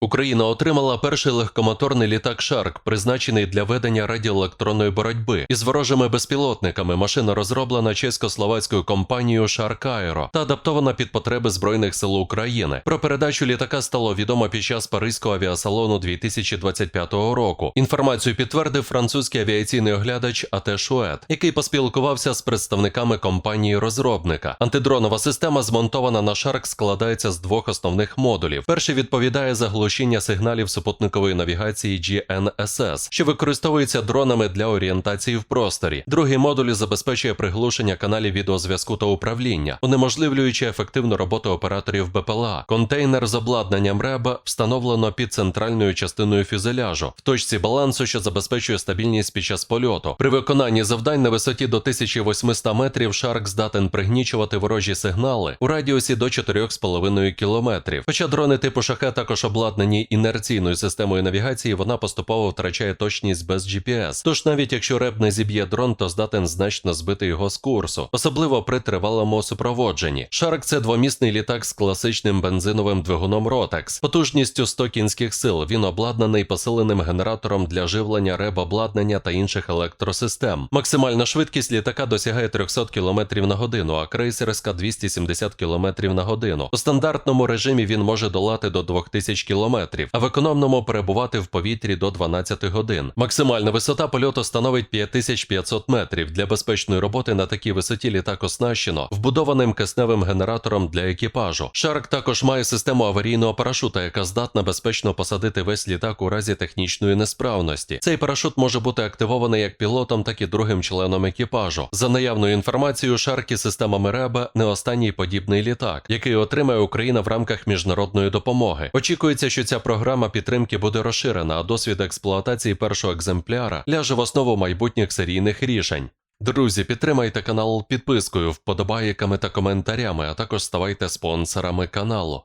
Україна отримала перший легкомоторний літак Шарк, призначений для ведення радіоелектронної боротьби. Із ворожими безпілотниками машина розроблена чесько-словацькою компанією Шарк Аеро та адаптована під потреби Збройних сил України. Про передачу літака стало відомо під час Паризького авіасалону 2025 року. Інформацію підтвердив французький авіаційний оглядач АТ Шует, який поспілкувався з представниками компанії розробника. Антидронова система, змонтована на Шарк, складається з двох основних модулів. Перший відповідає за глушіння сигналів супутникової навігації GNSS, що використовується дронами для орієнтації в просторі. Другий модуль забезпечує приглушення каналів відеозв'язку та управління, унеможливлюючи ефективну роботу операторів БПЛА. Контейнер з обладнанням РЕБ встановлено під центральною частиною фюзеляжу в точці балансу, що забезпечує стабільність під час польоту. При виконанні завдань на висоті до 1800 метрів Шарк здатен пригнічувати ворожі сигнали у радіусі до 4,5 кілометрів. Хоча дрони типу шахе також обладнані інерційною системою навігації, вона поступово втрачає точність без GPS. Тож навіть якщо реп не зіб'є дрон, то здатен значно збити його з курсу, особливо при тривалому супроводженні. Шарк це двомісний літак з класичним бензиновим двигуном Rotex, потужністю 100 кінських сил. Він обладнаний посиленим генератором для живлення реб обладнання та інших електросистем. Максимальна швидкість літака досягає 300 км на годину, а крейсерська 270 км на годину. У стандартному режимі він може долати до 2000 км, а в економному перебувати в повітрі до 12 годин. Максимальна висота польоту становить 5500 метрів. Для безпечної роботи на такій висоті літак оснащено вбудованим кисневим генератором для екіпажу. Шарк також має систему аварійного парашута, яка здатна безпечно посадити весь літак у разі технічної несправності. Цей парашут може бути активований як пілотом, так і другим членом екіпажу. За наявною інформацією, Шарк із системами РЕБа не останній подібний літак, який отримає Україна в рамках міжнародної допомоги. Очікується, що ця програма підтримки буде розширена, а досвід експлуатації першого екземпляра ляже в основу майбутніх серійних рішень. Друзі, підтримайте канал підпискою, вподобайками та коментарями, а також ставайте спонсорами каналу.